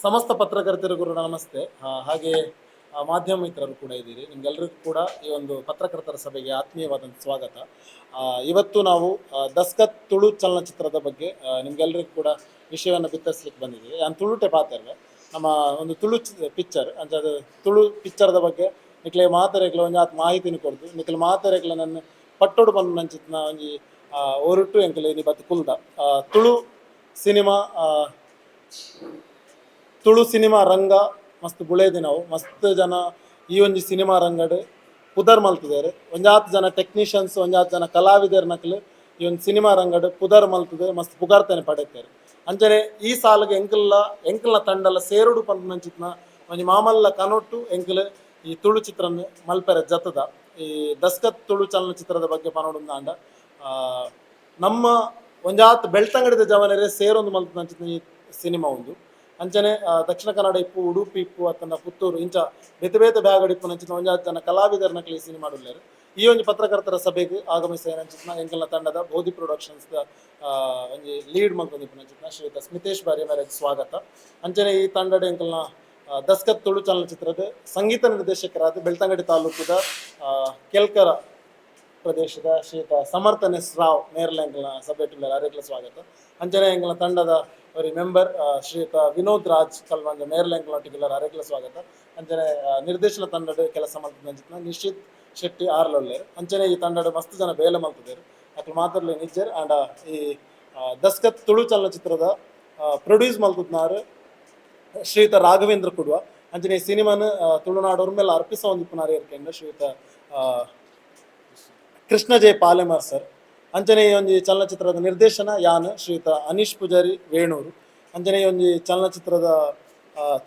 ಸಮಸ್ತ ಪತ್ರಕರ್ತರಿಗೂ ನಮಸ್ತೆ. ಹಾಗೆ ಮಾಧ್ಯಮ ಮಿತ್ರರು ಕೂಡ ಇದ್ದೀರಿ. ನಿಮ್ಗೆಲ್ಲರಿಗೂ ಕೂಡ ಈ ಒಂದು ಪತ್ರಕರ್ತರ ಸಭೆಗೆ ಆತ್ಮೀಯವಾದಂಥ ಸ್ವಾಗತ. ಇವತ್ತು ನಾವು ದಸ್ಕತ್ ತುಳು ಚಲನಚಿತ್ರದ ಬಗ್ಗೆ ನಿಮ್ಗೆಲ್ಲರಿಗೂ ಕೂಡ ವಿಷಯವನ್ನು ಬಿತ್ತರಿಸ್ಲಿಕ್ಕೆ ಬಂದಿದ್ದೀವಿ. ನಾನು ತುಳುಟೆ ಪಾತ್ರವೇ ನಮ್ಮ ಒಂದು ತುಳು ಪಿಕ್ಚರ್, ಅಂದರೆ ಅದು ತುಳು ಪಿಕ್ಚರ್ದ ಬಗ್ಗೆ ನಿಕ್ಲೆ ಮಾತರೆಗಳು ಒಂದು ಆತ್ ಮಾಹಿತಿನ ಕೊಡ್ದು ನಿಕ್ಲೆ ಮಾತರೆಗಳ ನನ್ನ ಪಟ್ಟೋಡು ಬಂದು ನಂಚಿತ್ನ ಒಂಜಿ ಒರುಟು ಎಂಕಲೆ ನೀ ಕುಲ್ದ ತುಳು ಸಿನಿಮಾ ತುಳು ಸಿನಿಮಾ ರಂಗ ಮಸ್ತ್ ಗುಳೇದಿ ನಾವು. ಮಸ್ತ್ ಜನ ಈ ಒಂಜಿ ಸಿನಿಮಾ ರಂಗಡ್ ಪುದರ್ ಮಲ್ತಿದ್ದಾರೆ. ಒಂಜಾತ್ ಜನ ಟೆಕ್ನಿಷಿಯನ್ಸ್ ಒಂಜಾತ್ ಜನ ಕಲಾವಿದರ ನಕಲು ಈ ಒಂದು ಸಿನಿಮಾ ರಂಗಡ್ ಪುದರ್ ಮಲ್ತದೆ ಮಸ್ತ್ ಪುಗಾರ್ತನೆ ಪಡೆಯುತ್ತಾರೆ ಅಂಚನೆ ಈ ಸಾಲಿಗೆ ಎಂಕಲ್ನ ಎಂಕಲ್ನ ತಂಡಲ ಸೇರುಡು ಪಂಚಿತ್ನ ಒಂಜಿ ಮಾಮಲ್ಲ ಕನೊಟ್ಟು ಎಂಕಲ್ ಈ ತುಳು ಚಿತ್ರನ್ ಮಲ್ಪೆರೆ ಜತದ. ಈ ದಸ್ಕತ್ ತುಳು ಚಲನಚಿತ್ರದ ಬಗ್ಗೆ ಪನೋಡು ಆ, ನಮ್ಮ ಒಂಜಾತ್ ಬೆಳ್ತಂಗಡಿದ ಜವನರೇ ಸೇರೊಂದು ಮಲ್ತು ನಂಚಿತ್ನ ಈ ಸಿನಿಮಾ ಒಂದು ಅಂಚನೆ ದಕ್ಷಿಣ ಕನ್ನಡ ಇಪ್ಪು, ಉಡುಪಿ ಇಪ್ಪು ಅತ್ತನ ಪುತ್ತೂರು, ಇಂಚ ಬೇತೆ ಬೇತೆ ಬ್ಯಾಗಡ್ ಇಪ್ಪು ನಂಚಿನ ಒಂಜಾತ್ ಜನ ಕಲಿ ಸಿನಿಮಾ ಉಳ್ಳೇರು ಈ ಒಂದು ಪತ್ರಕರ್ತರ ಸಭೆಗೆ ಆಗಮಿಸಿದ ನಂಚಿನ ಎಂಕಲ್ನ ತಂಡದ ಬೋಧಿ ಪ್ರೊಡಕ್ಷನ್ಸ್ ಒಂಜಿ ಲೀಡ್ ಮಲ್ತೊಂದಿಪ್ಪು ನಂಚಿನ ಶ್ರೀಯುತ ಸ್ಮಿತೇಶ್ ಬಾರಿ ಮೇರೆಗೆ ಸ್ವಾಗತ. ಅಂಚನೆ ಈ ತಂಡದ ಎಂಕಲ್ನ ದಸ್ಕತ್ ತುಳು ಚಲನಚಿತ್ರದ ಸಂಗೀತ ನಿರ್ದೇಶಕರಾದ ಬೆಳ್ತಂಗಡಿ ತಾಲೂಕದ ಕೆಲ್ಕರ ಪ್ರದೇಶದ ಶ್ರೀಯುತ ಸಮರ್ಥನೆ ರಾವ್ ನೇರಲ ಎಂಕಲ್ನ ಸಭೆ ಅರೆಗ್ಲ ಸ್ವಾಗತ. ಅಂಚನೆ ಎಂಕಲ್ನ ತಂಡದ ಅವರಿ ಮೆಂಬರ್ ಶ್ರೀಯುತ ವಿನೋದ್ ರಾಜ್ ಕಲ್ವಂಜ ಒಟ್ಟಿಗೆಲ್ಲರ ಅರೆಗ್ಲ ಸ್ವಾಗತ ಅಂಚನೆ ನಿರ್ದೇಶನ ತಂಡದ ಕೆಲಸ ಮಾಡ್ತಿದ್ದ ನಿಶ್ಚಿತ್ ಶೆಟ್ಟಿ ಆರ್ಲೊಲ್ಲೆ ಅಂಚನೆ ಈ ತಂಡದ ಮಸ್ತ್ ಜನ ಬೇಲೆ ಮಲ್ತಿದ್ದೇರು ಅಕ್ಲು ಮಾತಾಡಲಿ ನಿಜ್ಜರ್. ಆಂಡ ಈ ಆ, ದಸ್ಕತ್ ತುಳು ಚಲನಚಿತ್ರದ ಪ್ರೊಡ್ಯೂಸ್ ಮಲ್ತಿದ್ನಾರು ಶ್ರೀಯುತ ರಾಘವೇಂದ್ರ ಕುಡ್ವ. ಅಂಚನೆ ಈ ಸಿನಿಮಾನ ತುಳುನಾಡೋರ್ ಮೇಲೆ ಅರ್ಪಿಸ ಒಂದಿಪ್ಪನಾರು ಇರ್ಕೆಂಡ ಶ್ರೀಯುತ ಕೃಷ್ಣ ಜೆ ಪಾಲೆಮರ್ ಸರ್. ಅಂಚನೆ ಈ ಒಂಜಿ ಚಲನಚಿತ್ರದ ನಿರ್ದೇಶನ ಯಾನ್, ಶ್ರೀಯುತ ಅನೀಶ್ ಪೂಜಾರಿ ವೇಣೂರು ಅಂಜನೇಯ ಒಂಜಿ ಚಲನಚಿತ್ರದ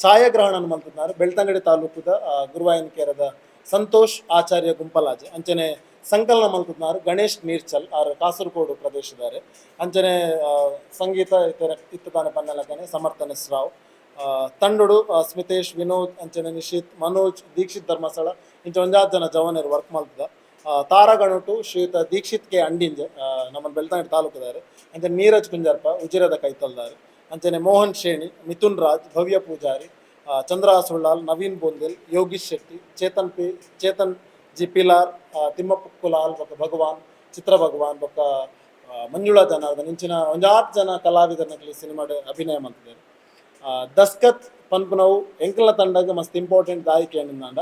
ಛಾಯಾಗ್ರಹಣ ಮಲ್ತಿದ್ದಾರೆ ಬೆಳ್ತಂಗಡಿ ತಾಲೂಕದ ಗುರುವಾಯನ್ ಕೇರದ ಸಂತೋಷ್ ಆಚಾರ್ಯ ಗುಂಪಲಾಜೆ. ಅಂಚನೆ ಸಂಕಲನ ಮಲ್ತಿದ್ದಾರೆ ಗಣೇಶ್ ನೀರ್ಚಲ್, ಆರು, ಕಾಸರಗೋಡು ಪ್ರದೇಶದಾರೆ ಅಂಚನೆ ಸಂಗೀತ ಇತರ ಇತ್ತದಾನೆ ಪನ್ನಲಕನೆ ಸಮರ್ಥನ್ ಸ್ರಾವ್ ತಂಡಡು ಸ್ಮಿತೇಶ್, ವಿನೋದ್ ಅಂಚನೆ ನಿಶಿತ್, ಮನೋಜ್, ದೀಕ್ಷಿತ್ ಧರ್ಮಸ್ಥಳ ಇಂಚ ಒಂಜಾತ್ ಜನ ಜವನರು ವರ್ಕ್ ಮಾಡ್ತಿದ್ದ ತಾರಾಗಣಟು ಶ್ರೀಯುತ ದೀಕ್ಷಿತ್ ಕೆ ಅಂಡಿಂಜ ನಮ್ಮ ಬೆಳ್ತಂಗಡಿ ತಾಲೂಕದಾರೆ. ಅಂಚನೆ ನೀರಜ್ ಕುಂಜರ್ಪ, ಉಜಿರದ ಕೈತಲ್ದಾರೆ. ಅಂಚನೆ ಮೋಹನ್ ಶೇಣಿ, ಮಿಥುನ್ ರಾಜ್, ಭವ್ಯ ಪೂಜಾರಿ ಚಂದ್ರ ಸುಳ್ಳಾಲ್ ನವೀನ್ ಬೋಂದೆಲ್, ಯೋಗೀಶ್ ಶೆಟ್ಟಿ, ಚೇತನ್ ಪಿ, ಚೇತನ್ ಜಿ ಪಿಲಾರ್ ತಿಮ್ಮಪ್ಪ ಕುಲಾಲ್ ಬೊಕ್ಕ ಭಗವಾನ್, ಚಿತ್ರ ಭಗವಾನ್ ಬೊಕ್ಕ ಮಂಜುಳ ಜನಾರ್ದನ್, ಇಂಚಿನ ಒಂಜಾತ್ ಜನ ಕಲಾವಿದರನ್ನ ಸಿನಿಮಾ ಅಭಿನಯ ಮಾಡ್ತಿದ್ದಾರೆ. ದಸ್ಕತ್ ಪನ್ಪುನವು, ಎಂಕಲ ತಂಡಗೆ ಮಸ್ತ್ ಇಂಪಾರ್ಟೆಂಟ್ ದಾಯಿಕೆ ಅನ್ನಂದಾಂಡ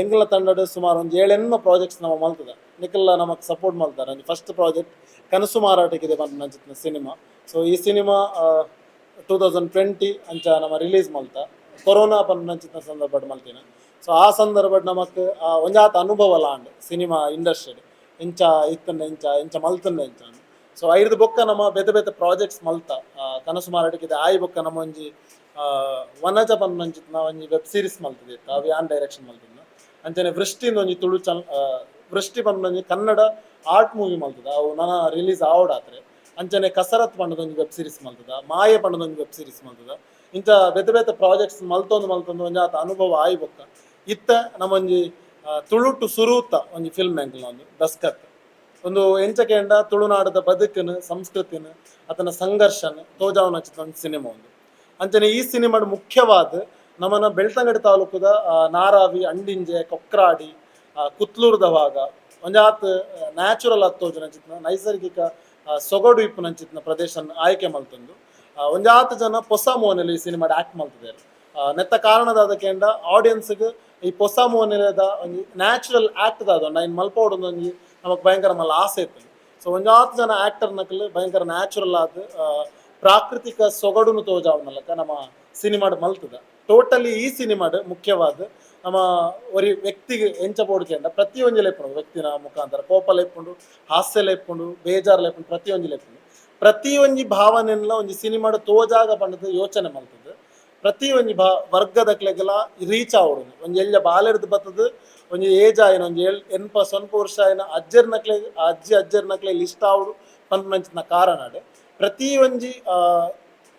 ಎಂಕಲ್ನ ತಂಡದ ಸುಮಾರು ಒಂದು ಏಳೆಣ್ಣ ಪ್ರಾಜೆಕ್ಟ್ಸ್ ನಮ್ಮ ಮಲ್ತದ. ನಿಕಲ್ಲ ನಮಗೆ ಸಪೋರ್ಟ್ ಮಾಡ್ತಾರೆ ಫಸ್ಟ್ ಪ್ರಾಜೆಕ್ಟ್ ಕನಸು ಮಾರಾಟಕ್ಕಿದೆ ಬಂದು ನನ್ನ ಸಿನಿಮಾ. ಸೊ ಈ ಸಿನಿಮಾ ಟೂ ತೌಸಂಡ್ ಟ್ವೆಂಟಿ ಅಂಚ ನಮ್ಮ ರಿಲೀಸ್ ಮಲ್ತ. ಕೊರೋನಾ ಬಂದ ನಂಚಿನ ಸಂದರ್ಭ ಮಲ್ತೀನಿ. ಸೊ ಆ ಸಂದರ್ಭ ನಮಕ್ ಒಂಜಾತ ಅನುಭವ ಲಾಂಡ್ ಸಿನಿಮಾ ಇಂಡಸ್ಟ್ರಿ ಇಂಚ ಇತ್ತನ್ನ ಇಂಚ ಇಂಚ ಮಲ್ತನ್ನ ಇಂಚ ಸೊ ಐದು ಬೊಕ್ಕ ನಮ್ಮ ಬೇತೆ ಬೇತೆ ಪ್ರಾಜೆಕ್ಟ್ಸ್ ಮಲ್ತ. ಕನಸು ಮಾರಾಟಕ್ಕಿದೆ. ಆಯ್ ಬೊಕ್ಕ ನಮ್ಮ ಒಂಜಿ ಆ, ಬಂದು ನಂಚಿತ್ ನಾವು ಒಂಜಿ ವೆಬ್ ಸೀರೀಸ್ ಮಲ್ತದೆ. ಅವು ಯಾನ್ ಡೈರೆಕ್ಷನ್ ಮಲ್ತಿದ್ನ ಅಂಚನೆ ವೃಷ್ಟಿ ಒಂಜಿ ತುಳು ಚಲ್ ವೃಷ್ಟಿ ಒಂಜಿ ಕನ್ನಡ ಆರ್ಟ್ ಮೂವಿ ಮಲ್ತದ ಅವು ನನ್ನ ರಿಲೀಸ್ ಆವಡಾತ್ರೆ ಅಂಚನೆ ಕಸರತ್ ಪಂಡದ ಒಂದು ವೆಬ್ ಸೀರೀಸ್ ಮಲ್ತದ ಮಾಯೆ ಪಂಡದ ಒಂದು ವೆಬ್ ಸೀರೀಸ್ ಮಲ್ತದ ಇಂಚ ಬೇತೆ ಬೇತೆ ಪ್ರಾಜೆಕ್ಟ್ಸ್ ಮಲ್ತೊಂದು ಮಲ್ತೊಂದು ಒಂಜಿ ಆತ ಅನುಭವ ಆಯಿ ಬೊಕ್ಕ ಇತ್ತ ನಮ್ಮೊಂಜಿ ತುಳುಟು ಸುರೂತ ಒಂಜಿ ಫಿಲ್ಮ್ ಎಂಕಲ್ನ ಒಂದು, ದಸ್ಕತ್. ಒಂದು ಎಂಚಕೆಂಡ ತುಳುನಾಡದ ಬದುಕನ್ನು ಸಂಸ್ಕೃತಿನ ಅದನ್ನ ಸಂಘರ್ಷನ ತೋಜಾವನ ಚಿತ್ರ ಸಿನಿಮಾ ಒಂದು. ಅಂಚನೆ ಈ ಸಿನಿಮಾಡ್ ಮುಖ್ಯವಾದ ನಮ್ಮನ ಬೆಳ್ತಂಗಡಿ ತಾಲೂಕದ ನಾರಾವಿ ಅಂಡಿಂಜೆ ಕೊಕ್ರಾಡಿ ಕುತ್ಲೂರ್ದ ಭಾಗ ಒಂಜಾತ್ ನ್ಯಾಚುರಲ್ ಅತ್ತೋಜು ಚಿತ್ರ ನೈಸರ್ಗಿಕ ಸೊಗಡು ಇಪ್ಪು ನಂಚಿತ್ನ ಪ್ರದೇಶ ಆಯ್ಕೆ ಮಲ್ತಂದು ಒಂಜಾತ್ ಜನ ಪೊಸ ಮೋನಲ್ಲಿ ಈ ಸಿನಿಮಾಡ್ ಆಕ್ಟ್ ಮಲ್ತಿದ್ದಾರೆ ಆ, ನೆತ್ತ ಕಾರಣದ ಅದಕ್ಕೆಂಡ ಆಡಿಯನ್ಸ್ಗೆ ಈ ಪೊಸ ಮೋನಿಲದ ಒಂದು ನ್ಯಾಚುರಲ್ ಆಕ್ಟ್ ದಾದ ನೈನ್ ಮಲ್ಪೋಡೊಂದು ಒಂಜಿ ನಮಗೆ ಭಯಂಕರ ಮಲ್ಲ ಆಸೆ ಇತ್ತು ಸೊ ಒಂಜಾತ್ ಜನ ಆಕ್ಟರ್ ನಕಲ್ ಭಯಂಕರ ನ್ಯಾಚುರಲ್ ಆದ ಪ್ರಾಕೃತಿಕ ಸೊಗಡುನು ತೋಜಾವನಲ್ಲಕ ನಮ್ಮ ಸಿನಿಮಾಡ್ ಮಲ್ತದ. ಟೋಟಲಿ ಈ ಸಿನಿಮಾಡ್ ಮುಖ್ಯವಾದ ನಮ್ಮ ಒರಿ ವ್ಯಕ್ತಿಗೆ ಎಂಚ ಬೋಡ್ಕೆಂಡ ಪ್ರತಿಯೊಂದು ಲೆಪ್ಪುಂಡು ವ್ಯಕ್ತಿನ ಮುಖಾಂತರ ಕೋಪ ಲೆಪ್ಪುಂಡು ಹಾಸ್ಯ ಲೆಪ್ಪುಂಡು ಬೇಜಾರ್ ಲೆಪ್ಪುಂಡು ಪ್ರತಿಯೊಂದು ಲೆಪ್ಪುಂಡು ಪ್ರತಿಯೊಂದು ಭಾವನೆಲ್ಲ ಒಂದು ಸಿನಿಮಾಡ್ ತೋಜಾಗ ಪಂಡದ ಯೋಚನೆ ಮಾಡ್ತದೆ. ಪ್ರತಿ ಒಂಜಿ ಭಾ ವರ್ಗದಕ್ಲೆಗೆಲ್ಲ ರೀಚ್ ಆವಡು ಒಂಜಿ ಎಲ್ಲ ಬಾಲೆಡ್ದು ಬರ್ತದೆ ಒಂದು ಏಜ್ ಆಯ್ನ ಒಂದು ಎಲ್ ಎನ್ಪ ಸ್ವಲ್ಪ ವರ್ಷ ಆಯ್ನ ಅಜ್ಜಿ ಅಜ್ಜರ್ ನಕ್ಲೆ ಲಿಸ್ಟ್ ಆವಡು ಪಂಪನಂಚಿನ ಕಾರಣ ಪ್ರತಿ ಒಂಜಿ ಆ,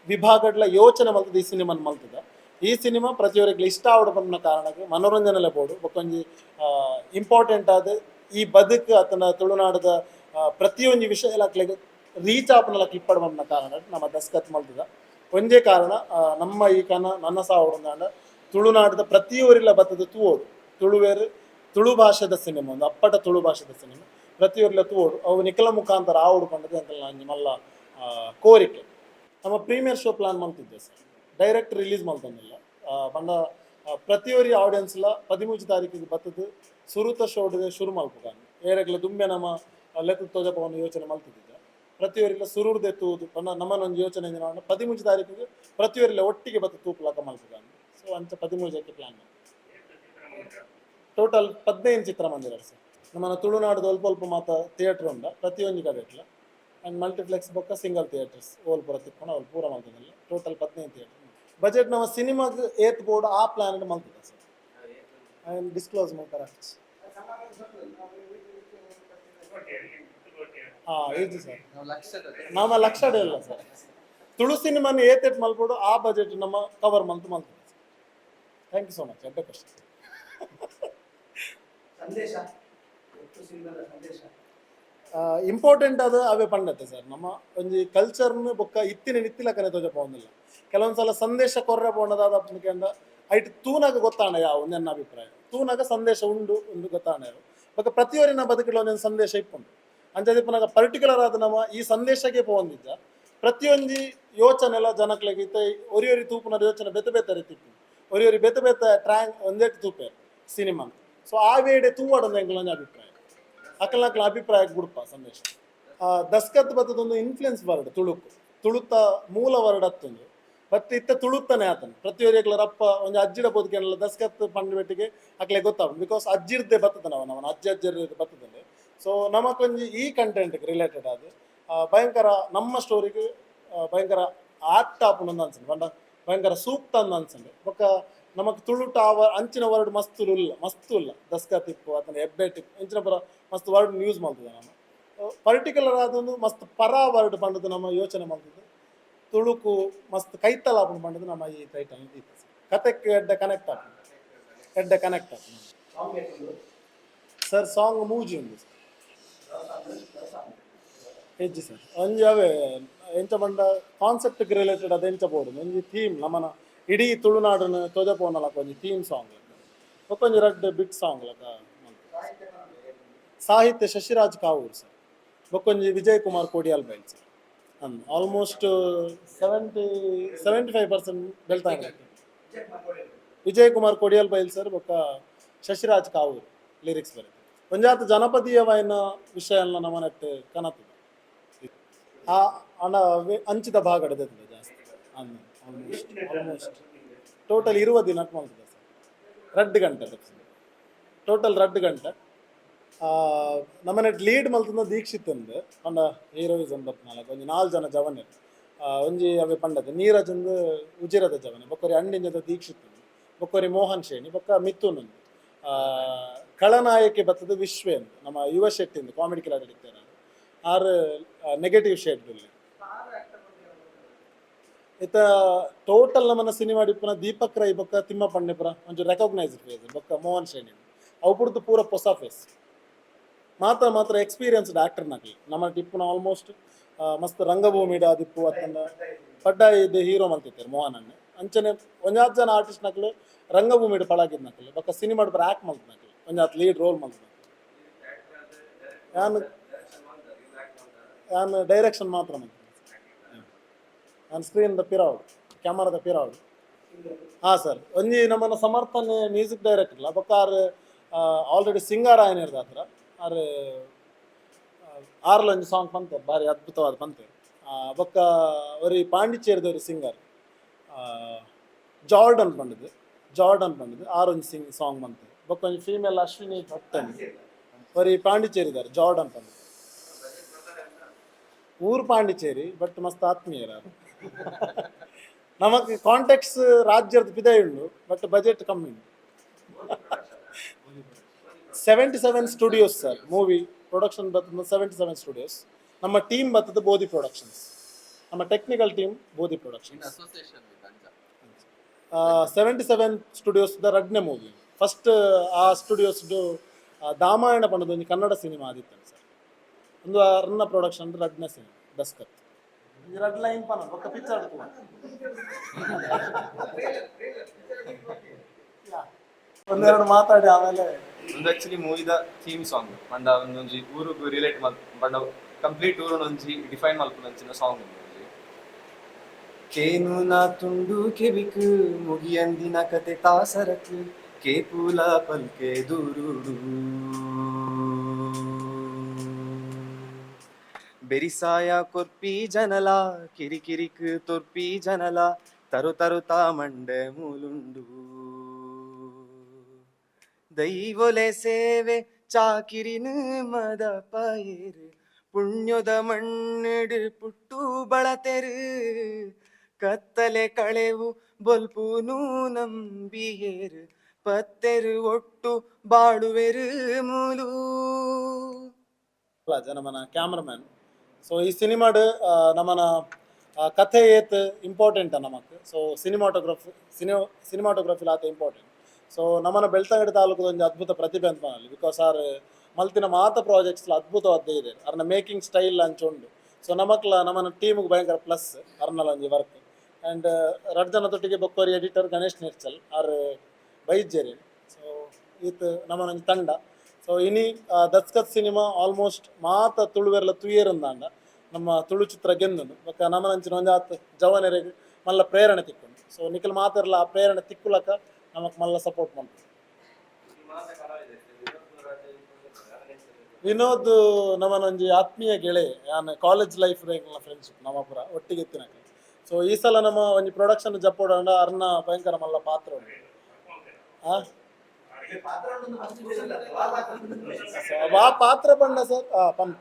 ವಿಭಾಗಡ್ಲ ಯೋಚನೆ ಮಲ್ತದೆ ಈ ಸಿನಿಮಾನ್ ಮಲ್ತದ ಈ ಸಿನಿಮಾ ಪ್ರತಿಯೊರಿಗೆ ಇಷ್ಟ ಆಡಬಂದ ಕಾರಣಕ್ಕೆ ಮನೋರಂಜನೆ ಬೋಡು ಬೊಕ್ಕೊಂಜಿ ಇಂಪಾರ್ಟೆಂಟ್ ಆದ ಈ ಬದುಕು ಅತನ ತುಳುನಾಡದ ಆ, ಪ್ರತಿಯೊಂದು ವಿಷಯ ಲಕ್ಲೆಗ್ ರೀಚ್ ಆಪನಲ ಕ್ಲಿಪ್ಪಡ್ ಪಂಪನ ಕಾರಣ ನಮ್ಮ ದಸ್ಕತ್ ಮಲ್ತದ ಒಂದೇ ಕಾರಣ ಆ, ನಮ್ಮ ಈ ಕನ ನನ್ನ ಸಾವುಂದಾಂಡ ತುಳುನಾಡದ ಪ್ರತಿಯೊರಿಲ್ಲ ಬತ್ತದ ತೂವೋಡು. ತುಳುವೇರು ತುಳು ಭಾಷೆದ ಸಿನಿಮಾ ಒಂದು ಅಪ್ಪಟ ತುಳು ಭಾಷೆದ ಸಿನಿಮಾ. ಪ್ರತಿಯೊರಿಲ್ಲ ತೂವೋಡು. ಅವು ನಿಖಲ ಮುಖಾಂತರ ಆವಡು ಪಂಡದ ಅಂತ ಮಲ್ಲ ಕೋರಿಕೆ. ನಮ್ಮ ಪ್ರೀಮಿಯರ್ ಶೋ ಪ್ಲಾನ್ ಮಾಡ್ತಿದ್ದೆ ಸರ್. ಡೈರೆಕ್ಟ್ ರಿಲೀಸ್ ಮಾಡ್ತಾನಲ್ಲ. ಆ, ಪ್ರತಿಯೊರಿ ಆಡಿಯನ್ಸ್ಲ ಪದಿಮೂಜು ತಾರೀಕಿಗೆ ಬತ್ತದು ಸುರುತ ಶೋಡ್ಗೆ ಶುರು ಮಲ್ಪುಗಾನು ಏರೆಗ್ಲ ದುಂಬೆ ನಮ್ಮ ಲೆಕ್ಕ ತೋಜಪವನ್ನು ಯೋಚನೆ ಮಲ್ತಿದ್ದ ಪ್ರತಿಯೊರಿಲ್ಲ ಸುರುರ್ದೆ ತೂದು ಪಂಡ ನಮ್ಮನ್ನೊಂದು ಯೋಚನೆ ನಾವು ಪದಿಮೂಜು ತಾರೀಕಿಗೆ ಪ್ರತಿಯೊರಿಲ್ಲ ಒಟ್ಟಿಗೆ ಬತ್ತ ತೂಪ್ಲಾಕ ಮಲ್ಪುಗಾನು ಸೊ ಅಂಚ ಪದಿಮೂಜಕ್ಕೆ ಪ್ಲಾನ್ ಟೋಟಲ್ ಪದಿನೈದು ಚಿತ್ರಮಂದಿರ ಸರ್. ನಮ್ಮನ್ನ ತುಳುನಾಡು ಅಲ್ಪ ಅಲ್ಪ ಮಾತ ಥಿಯೇಟರ್ ಉಂಡ ಪ್ರತಿಯೊಂದು ಕಡೆ ಇಟ್ಲ ಆ್ಯಂಡ್ ಮಲ್ಟಿಪ್ಲೆಕ್ಸ್ ಬೊಕ್ಕ ಸಿಂಗಲ್ ಥಿಯೇಟರ್ಸ್ ಓಲ್ಪುರ ತಿಕ್ಕೊಂಡು ಅವ್ರು ಪೂರ ಮಲ್ತದಲ್ಲ ಟೋಟಲ್ ಪದಿನೈದು ಥಿಯೇಟರ್ ಬಜೆಟ್ ನಮ್ಮ ಸಿನಿಮಾಗೆ ಏತ್ ಬೋರ್ಡ್ ಆ ಪ್ಲಾನ್ ಮಲ್ತದೆ ಸರ್. ಆ್ಯಂಡ್ ಡಿಸ್ಕ್ಲೋಸ್ ಮಾಡ್ತಾರೆ ಹಾಂ ಇದು ಸರ್. ನಮ್ಮ ಲಕ್ಷ ಇಲ್ಲ ಸರ್. ತುಳು ಸಿನಿಮಾನ ಏತೆಟ್ ಮಲ್ಬೋದು ಆ ಬಜೆಟ್ ನಮ್ಮ ಕವರ್ ಮಂತ್ ಮಲ್ತದೆ ಥ್ಯಾಂಕ್ ಯು ಸೊ ಮಚ್ ಅಡ್ಡ ಕಷ್ಟ. ಇಂಪಾರ್ಟೆಂಟ್ ಅದು ಅವೇ ಪಂಡತೆ ಸರ್. ನಮ್ಮ ಒಂಜಿ ಕಲ್ಚರ್ನು ಬೊಕ್ಕ ಇತ್ತಿನ ನಿತ್ತಿಲ ಕನೆ ತೋಜ ಪೋಂದಿಲ್ಲ ಕೆಲವೊಂದ್ಸಲ ಸಂದೇಶ ಕೊರ್ರೆ ಬೋಣದಾದ ಅಪ್ಲಿಕೆಂಡ ಐಟ್ ತೂನಾಗ ಗೊತ್ತಾಣ ಯಾವ? ನನ್ನ ಅಭಿಪ್ರಾಯ. ತೂನಾಗ ಸಂದೇಶ ಉಂಡು ಒಂದು ಗೊತ್ತಾಣ ಯಾವ ಪ್ರತಿಯೊರಿ ಪ್ರತಿಯೊರಿನ ಬದುಕಿನ ಒಂದೊಂದು ಸಂದೇಶ ಇಪ್ಪುಂಡು ಅಂಚದಿಪ್ಪನಾಗ ಪರ್ಟಿಕ್ಯುಲರ್ ಆದ ನಮ್ಮ ಈ ಸಂದೇಶಕ್ಕೆ ಪೋಂದಿದ್ದ ಪ್ರತಿಯೊಂದು ಯೋಚನೆ ಎಲ್ಲ ಜನಕ್ಕೆ ಇತ್ತ, ಒರಿಯೊರಿ ತೂಪುನ ಯೋಚನೆ ಬೆತ್ತ ಬೆತ್ತ ರೀತಿ ಒರಿಯೊರಿ ಬೆತ್ತ ಬೆತ್ತ ಟ್ರ್ಯಾಂಗ್, ಒಂದೇಟ್ ತೂಪೆ, ಸಿನಿಮಾ. ಸೊ, ಆ ವೇಡೆ ತೂವಾಡೊಂದು ಎಂಗ್ಲ ಅಭಿಪ್ರಾಯ. ಅಕಲ್ನಕ್ಲ ಅಭಿಪ್ರಾಯಕ್ಕೆ ಬಿಡುಪ ಸಂದೇಶ. ದಸ್ಕತ್ ಬತ್ತದೊಂದು ಇನ್ಫ್ಲುಯೆನ್ಸ್ ವರ್ಡ್ ತುಳುಕು. ತುಳುತ ಮೂಲ ವರ್ಡ್ ಹತ್ತೊಂದು ಬಟ್ ಇತ್ತ ತುಳುತ್ತಾನೆ ಆತನು. ಪ್ರತಿಯೊರಿಗ್ಲ ರಪ್ಪ ಒಂದು ಅಜ್ಜಿಡ ಬದುಕೇನಲ್ಲ, ದಸ್ಕತ್ ಪಂಡ್ ಬೆಟ್ಟಿಗೆ ಅಕ್ಲೆ ಗೊತ್ತಾಗ ಬಿಕಾಸ್ ಅಜ್ಜಿರ್ದೆ ಬರ್ತದೆ ಅವನ ಅವನ ಅಜ್ಜಿ ಅಜ್ಜರ್ ಬರ್ತದಲ್ಲಿ. ಸೊ ನಮಕೊಂಜಿ ಈ ಕಂಟೆಂಟ್ಗೆ ರಿಲೇಟೆಡ್ ಆದ ಭಯಂಕರ ನಮ್ಮ ಸ್ಟೋರಿಗೆ ಭಯಂಕರ ಆಕ್ಟ್ ಆಪುಂಡು ಅನ್ಸಂಡು. ಬಂಡ, ಭಯಂಕರ ಸೂಕ್ತ ಅಂದ ಅನ್ಸಂಡು. ಬೊಕ್ಕ ನಮಕ್ ತುಳುಟ ಅಂಚಿನ ವರ್ಡ್ ಮಸ್ತ್ ಇಲ್ಲ ಮಸ್ತ್ ಇಲ್ಲ. ದಸ್ಕ ತಿಪ್ಪು ಅಥವಾ ಎಬ್ಬೆ ಟಿಪ್ಪು, ಅಂಚಿನ ಪರ ಮಸ್ತ್ ವರ್ಡ್ ಯೂಸ್ ಮಾಡ್ತದೆ ನಾನು. ಪರ್ಟಿಕ್ಯುಲರ್ ಆದೊಂದು ಮಸ್ತ್ ಪರ ವರ್ಡ್ ಪಂಡದು ನಮ್ಮ ಯೋಚನೆ ಮಾಡ್ತಿದ್ದು. ತುಳುಕು ಮಸ್ತ್ ಕೈತಲ ಆಪುಂಡು ಪಂಡದು ನಮ್ಮ ಈ ಟೈಟಲ್ ಕತೆಕ್ಕೆ ಎಡ್ಡೆ ಕನೆಕ್ಟ್ ಆಪುಂಡು ಎಡ್ಡ ಕನೆಕ್ಟ್ ಆಪುಂಡು ಸರ್ ಸಾಂಗ್ ಮೂಜಿ ಉಂಡು ಹೆಜ್ಜಿ ಸರ್ ಒಂಜಿ ಅವೇ, ಎಂಚ ಬಂಡ ಕಾನ್ಸೆಪ್ಟ್ಗೆ ರಿಲೇಟೆಡ್ ಅದು ಎಂಚ ಬೋರ್ಡ್ ಒಂಜಿ ಥೀಮ್ ನಮ್ಮನ ಇಡೀ ತುಳುನಾಡನ ತೊಜಪೋನಲಕ ಒಂಜಿ ಥೀಮ್ ಸಾಂಗ್ ಒಕ್ಕೊಂಜಿ ರೆಡ್ ಬಿಟ್ ಸಾಂಗ್ ಲಕ ಸಾಹಿತ್ಯ Shashiraj Kavoor sir ಬೊಕ್ಕೊಂಜಿ Vijay Kumar Kodialbail sir almost seventy seventy five percent ಇದೆ ವಿಜಯ್ ಕುಮಾರ್ ಕೊಡಿಯಲ್ ಬೈಲ್ ಸರ್ ಬೊಕ್ಕ ಶಶಿರಾಜ್ ಕಾವೂರ್ ಲಿರಿಕ್ಸ್ ಬರುತ್ತೆ. ಜನಪದೀಯ ಜನಪದೀಯವಾಯಿನ ವಿಷಯ ನಮ್ಮ ನೆಟ್ಟು ಕನತದ. ಆ ವೆ- ಅಂಚಿದ ಭಾಗಡ್ ದೆತ್ತದ ಜಾಸ್ತಿ. ಆಲ್ಮೋಸ್ಟ್ ಆಲ್ಮೋಸ್ಟ್ ಟೋಟಲ್ ಇರುವ ದಿನ ಮಾಡ್ತದೆ ಸರ್ ರಡ್ಡು ಗಂಟೆ ಟೋಟಲ್ ರಡ್ ಗಂಟೆ. ನಮ್ಮ ನೆಟ್ ಲೀಡ್ ಮಲ್ತಂದ ದೀಕ್ಷಿತ್ ಅಂದ್. ಪಂಡ ಹೀರೋಯಿಸಮ್ ಬತ್ನಾಲ್ಕು ಒಂಜಿ ನಾಲ್ ಜನ ಜವನೆ. ಒಂಜಿ ಅವೆ ಪಂಡದ ನೀರಜ್ ಅಂದ್ ಉಜಿರದ ಜವನೆ. ಬೊಕ್ಕರಿ ಅಂಡಿಂಜದ ದೀಕ್ಷಿತ್. ಬೊಕ್ಕರಿ ಮೋಹನ್ ಶೇಣಿ, ಬೊಕ್ಕ ಮಿಥುನ್ ಅಂದ್. ಕಳನಾಯಕಿ ಬತ್ತದ ವಿಶ್ವೆ ಅಂದ್. ನಮ್ಮ ಯುವ ಶೆಟ್ಟಿ ಅಂದ್ ಕಾಮಿಡಿ ಕಿಲಾಡಿ ಹಿಡಿತಾರೆ ಆರು ನೆಗೆಟಿವ್ ಶೇಡ್ ಇತ್ತ ಟೋಟಲ್ ನಮ್ಮನ್ನ ಸಿನಿಮಾ ಡಿಪ್ಪನ ದೀಪಕ್ ರೈ ಬೊಕ್ಕ ತಿಮ್ಮ ಪಂಡೆಪುರ ಒಂಚೂರು ರೆಕಗ್ನೈಸ್ಡ್ ಫೇಸ್ ಬೊಕ್ಕ ಮೋಹನ್ ಶೇಣಿ ಅವು ಪೂರ ಹೊಸ ಫೇಸ್ ಮಾತ್ರ ಮಾತ್ರ ಎಕ್ಸ್ಪೀರಿಯನ್ಸ್ಡ್ ಆಕ್ಟರ್ ನಕಲಿ ನಮ್ಮ ಟಿಪ್ಪುನ ಆಲ್ಮೋಸ್ಟ್ ಮಸ್ತ್ ರಂಗಭೂಮಿಡ ದಿಪ್ಪು ಅತ್ತಂದ ಪಡ್ಡ ಇದು ಹೀರೋ ಮಲ್ತಿದ್ದಾರೆ ಮೋಹನ್ ಅಣ್ಣ ಅಂಚನೆ ಒಂಜಾತ್ ಜನ ಆರ್ಟಿಸ್ಟ್ ನಕಲು ರಂಗಭೂಮಿಡ್ ಪಳಾಗಿದ್ ನಕಲಿ ಬಕ್ಕ ಸಿನಿಮಾ ಬರ ಆಕ್ಟ್ ಮಲ್ತ ನಕಲಿ ಒಂಜಾತ್ ಲೀಡ್ ರೋಲ್ ಮಲ್ತ ನಾನು ನಾನು ಡೈರೆಕ್ಷನ್ ಮಾತ್ರ ಮಲ್ತ ನಾನು ಸ್ಕ್ರೀನ್ದ ಪಿರಾವಡ್ ಕ್ಯಾಮರಾದ ಪಿರಾವಡ್. ಹಾ ಸರ್. ಒಂಜಿ ನಮ್ಮನ್ನ ಸಮರ್ಥನೆ ಮ್ಯೂಸಿಕ್ ಡೈರೆಕ್ಟರ್ ಇಲ್ಲ ಬೊಕ್ಕ ಆರು ಆಲ್ರೆಡಿ ಸಿಂಗರ್ ಆಯ್ನಿರ್ದ ಹತ್ರ ಆರು ಆರ್ಲ ಒಂಜಿ ಸಾಂಗ್ ಪಂತೆ ಭಾರಿ ಅದ್ಭುತವಾದ ಆ, ಬೊಕ್ಕ ಒರಿ ಪಾಂಡಿಚೇರಿದವ್ರಿ ಸಿಂಗರ್ ಜಾರ್ಡನ್ ಪಂಡದು ಜಾರ್ಡನ್ ಪಂಡದು ಆರೊಂದು ಸಿಂಗ್ ಸಾಂಗ್ ಬಂತೆ. ಬೊಕ್ಕ ಒಂದು ಫೀಮೇಲ್ ಅಶ್ವಿನಿ ಭಟ್ಟನ್ ಒರಿ ಪಾಂಡಿಚೇರಿದಾರೆ ಜಾರ್ಡನ್ ಪಂಡದು ಊರು ಪಾಂಡಿಚೇರಿ ಬಟ್ ಮಸ್ತ್ ಆತ್ಮೀಯರ ನಮಕ್ ಕಾಂಟ್ಯಾಕ್ಟ್ಸ್ ರಾಜ್ಯದ ಪಿದ ಉಂಡು ಬಟ್ ಬಜೆಟ್ ಕಮ್ಮಿ ಉಂಟು. Seventy seven studios sir movie production ಬರ್ತದೆ ಸೆವೆಂಟಿ ಸೆವೆನ್ ಸ್ಟುಡಿಯೋಸ್ ನಮ್ಮ ಟೀಮ್ ಬರ್ತದೆ ಬೋಧಿ ಪ್ರೊಡಕ್ಷನ್ಸ್ ನಮ್ಮ technical team Bodhi productions seventy seven studios the ರಡ್ನೆ ಮೂವಿ ಫಸ್ಟ್ ಆ ಸ್ಟುಡಿಯೋಸ್ದು ದಾಮಾಯಣ ಪಣದ ಒಂದು ಕನ್ನಡ ಸಿನಿಮಾ ಆದಿತ್ತು ಸರ್ ಒಂದು ಅರ್ಣ ಪ್ರೊಡಕ್ಷನ್ ರಡ್ನೆ ಸಿನಿಮಾ ದಸ್ಕತ್ ರಡ್ ಲೈನ್ ಪನ ಒಂದೆರಡು ಮಾತಾಡಿ ಆಮೇಲೆ ಒಂದು ಆಕ್ಚುಲಿ ಮೂವಿದ ಥೀಮ್ ಸಾಂಗ್ ಮಂಡ ಒಂದೊಂಜಿ ಊರುಗು ರಿಲೇಟ್ ಮಲ್ ಪಂಡ ಕಂಪ್ಲೀಟ್ ಊರು ಒಂಜಿ ಡಿಫೈನ್ ಮಲ್ಪುನಂಚಿನ ಸಾಂಗ್ ಕೇನು ನಾ ತುಂಡು ಕೆಬಿಕ್ ಮುಗಿಯಂದಿನ ಕತೆ ತಾಸರಕ್ ಕೇಪುಲ ಪಲ್ಕೆ ದೂರುಡು ಬೆರಿಸಾಯ ಕೊರ್ಪಿ ಜನಲ ಕಿರಿಕಿರಿಕ್ ತೊರ್ಪಿ ಜನಲ ತರು ತರು ತಾ ಮಂಡೆ ಮೂಲುಂಡು ದೈವೊಲೆ ಸೇವೆ ಚಾಕಿರಿನ ಮದ ಪயிர் ಪುಣ್ಯದ ಮಣ್ಣಿಡು ಪುಟ್ಟು ಬಳತೆರು ಕತ್ತಲೆ ಕಳೆವು ಬೊಲ್ಪುನು ನಂಬಿಯೇರು ಪತ್ತೆರು ಒಟ್ಟು ಬಾಳುವೆರು ಮೂಲು ಅಲ್ಲ ಜನಮನ ಕ್ಯಾಮ್ರಾಮನ್ ಸೊ ಈ ಸಿನಿಮಾಡ್ ನಮ್ಮನ ಆ, ಕಥೆ ಏತ್ ಇಂಪಾರ್ಟೆಂಟ್ ನಮಕ್ ಸೊ ಸಿನಿಮಾಟೋಗ್ರಫಿ ಸಿನಿ ಸಿನಿಮಾಟೋಗ್ರಫಿಲ್ ಆತ ಇಂಪಾರ್ಟೆಂಟ್ ಸೊ ನಮ್ಮನ ಬೆಳ್ತಂಗಡಿ ತಾಲೂಕದ ಒಂದು ಅದ್ಭುತ ಪ್ರತಿಭೆ ಅಂತ ಮನಲ್ಲಿ ಬಿಕಾಸ್ ಆರ್ ಮಲ್ತಿನ ಮಾತ ಪ್ರಾಜೆಕ್ಟ್ಸ್ ಅದ್ಭುತವಾದ ಇದೆ. ಅರ್ನ ಮೇಕಿಂಗ್ ಸ್ಟೈಲ್ ಅಂಚುಂಡು ಸೊ ನಮಕ್ಲ ನಮ್ಮನ ಟೀಮ್ಗೆ ಭಯಂಕರ ಪ್ಲಸ್ ಅರ್ನಲ ಒಂಜಿ ವರ್ಕ್ ಆ್ಯಂಡ್ ರಡ್ ಜನತೊಟ್ಟಿಗೆ ಬೊಕ್ಕೋರಿ ಎಡಿಟರ್ ಗಣೇಶ್ ನಿರ್ಚಲ್ ಆರ್ ವೈದ್ಯರಿ. ಸೊ ಇತ್ ನಮ್ಮನ ಒಂಜಿ ತಂಡ. ಸೊ ಇನಿ ದತ್ಕತ್ ಸಿನಿಮಾ ಆಲ್ಮೋಸ್ಟ್ ಮಾತ ತುಳುವೆರ್ಲ ತುಯೇರಂದಾಂಡ ನಮ್ಮ ತುಳು ಚಿತ್ರ ಗೆಂದುಂಡು ಬೊಕ್ಕ ನಮನಂಚಿನ ಒಂಜಾತ್ ಜವನರಿಗೆ ಮಲ್ಲ ಪ್ರೇರಣೆ ತಿಕ್ಕೊಂಡು ಸೊ ನಿಖಿಲ್ ಮಾತೆರ್ಲ ಆ ಪ್ರೇರಣೆ ತಿಕ್ಕುಲಕ ನಮಕ್ ಮಲ್ಲ ಸಪೋರ್ಟ್ ಮಾಡ್ತೀವಿ. ವಿನೋದ್ ನಮ್ಮನೊಂದು ಆತ್ಮೀಯ ಗೆಳೆ ನಾನು ಕಾಲೇಜ್ ಲೈಫ್ ಫ್ರೆಂಡ್ಶಿಪ್ ನಮ್ಮ ಪುರ ಒಟ್ಟಿಗೆ ಎತ್ತಿನಕ ಸೊ ಈ ಸಲ ನಮ್ಮ ಒಂದು ಪ್ರೊಡಕ್ಷನ್ ಜಪ್ಪೋಡ ಅರ್ನ ಭಯಂಕರ ಮಲ್ಲ ಪಾತ್ರ ಉಂಟು. ಆ? ಪಾತ್ರ ಬಂಡ ಸರ್. ಆ ಪಂಪ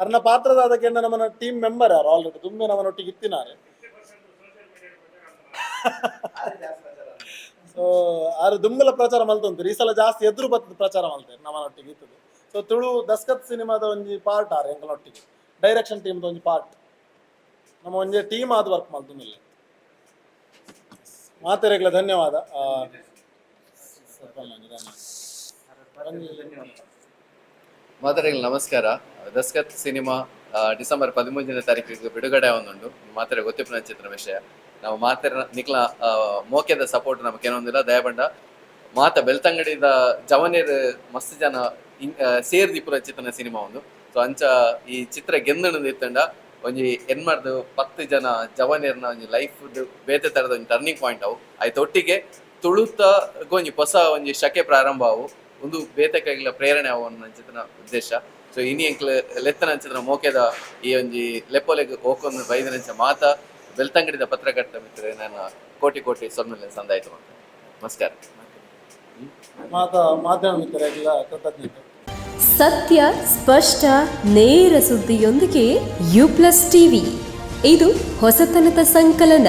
ಅರ್ನ ಪಾತ್ರದ ಅದಕ್ಕೆ ನಮ್ಮನ ಟೀಮ್ ಮೆಂಬರ್ ಯಾರು? ಆಲ್ರೆಡಿ ತುಂಬೆ ನಮ್ಮನೊಟ್ಟಿಗೆ ಇತ್ತಿನಾರೆ ಸೊ ಆರು ದುಂಬಲ ಪ್ರಚಾರ ಮಲ್ತೊಂತಾರೆ ಈ ಸಲ ಜಾಸ್ತಿ ಎದುರು ಬತ್ತದ ಪ್ರಚಾರ ಮಲ್ತಾರೆ ನಮ್ಮನೊಟ್ಟಿಗೆ ಇತ್ತು ಸೊ ತುಳು ದಸ್ಕತ್ ಸಿನಿಮಾದ ಒಂಜಿ ಪಾರ್ಟ್ ಆರ್ ಎಂಗಲೊಟ್ಟಿಗೆ ಡೈರೆಕ್ಷನ್ ಟೀಮ್ದ ಒಂಜಿ ಪಾರ್ಟ್ ನಮ್ಮ ಒಂಜಿ ಟೀಮ್ ಆದ ವರ್ಕ್ ಮಲ್ತು ಮೇಲೆ ಮಾತೆರೆಗ್ಲ ಧನ್ಯವಾದ. ಮಾತರೆಗಳು ನಮಸ್ಕಾರ. ದಸ್ಕತ್ ಸಿನಿಮಾ ಡಿಸೆಂಬರ್ ಪದಿಮೂರನೇ ತಾರೀಕಿಗೆ ಬಿಡುಗಡೆ ಆವೊಂದುಂಡು ಮಾತ್ರ ಗೊತ್ತಿಪ್ಪುನ ಚಿತ್ರ ವಿಷಯ. ನಾವು ಮಾತೆರ ನಿಕ್ಲ ಮೋಕೆದ ಸಪೋರ್ಟ್ ನಮಗೆ ಏನೊಂದಿಲ್ಲ ದಯಬಂಡ. ಮಾತ ಬೆಳ್ತಂಗಡಿದ ಜವನೇರ್ ಮಸ್ತ್ ಜನ ಸೇರ್ದಿ ಪುರ ಸೇರ್ದಿಪ್ಪುನ ಚಿತ್ರನ ಸಿನಿಮಾ ಒಂದು. ಸೊ ಅಂಚ ಈ ಚಿತ್ರ ಗೆಂದಣದ ಇತ್ತಂಡ, ಒಂಜಿ ಎನ್ಮರ್ದು ಪತ್ತು ಜನ ಜವನೇರ್ನ ಒಂಜಿ ಲೈಫ್ ಬೇತೆ ತರದ ಒಂದು ಟರ್ನಿಂಗ್ ಪಾಯಿಂಟ್ ಅವು. ಆಯ್ತು ಒಟ್ಟಿಗೆ ತುಳುತ ಒಂಜಿ ಹೊಸ ಒಂಜಿ ಶಕೆ ಪ್ರಾರಂಭ ಅವು. ಒಂದು ಬೇತೆ ಕೈಗಳ ಪ್ರೇರಣೆ ಅವು ನನ್ನ ಚಿತ್ರನ ಉದ್ದೇಶ. ಸೊ ಇನಿ ಎಂಕ್ಲ ಲೆತ್ತನ ಚಿತ್ರ ಮೋಕೆದ ಈ ಒಂಜಿ ಲೆಪ್ಪೊಲೆಗ್ ಹೋಕೊಂದು ಬೈದನಂಚ ಮಾತ ಬೆಳ್ತಂಗಡಿದ ಪತ್ರಕರ್ತ ಮಿತ್ರ ನಾನು ಕೋಟಿ ಕೋಟಿ ಸೊನ್ನೆ ಸಂದಾಯಿತು ಅಂತ. ನಮಸ್ಕಾರ. ಮಾತ ಮಾಧ್ಯಮ ಕೃತಜ್ಞತೆ. ಸತ್ಯ ಸ್ಪಷ್ಟ ನೇರ ಸುದ್ದಿಯೊಂದಿಗೆ ಯು ಪ್ಲಸ್ ಟಿವಿ. ಇದು ಹೊಸತನದ ಸಂಕಲನ.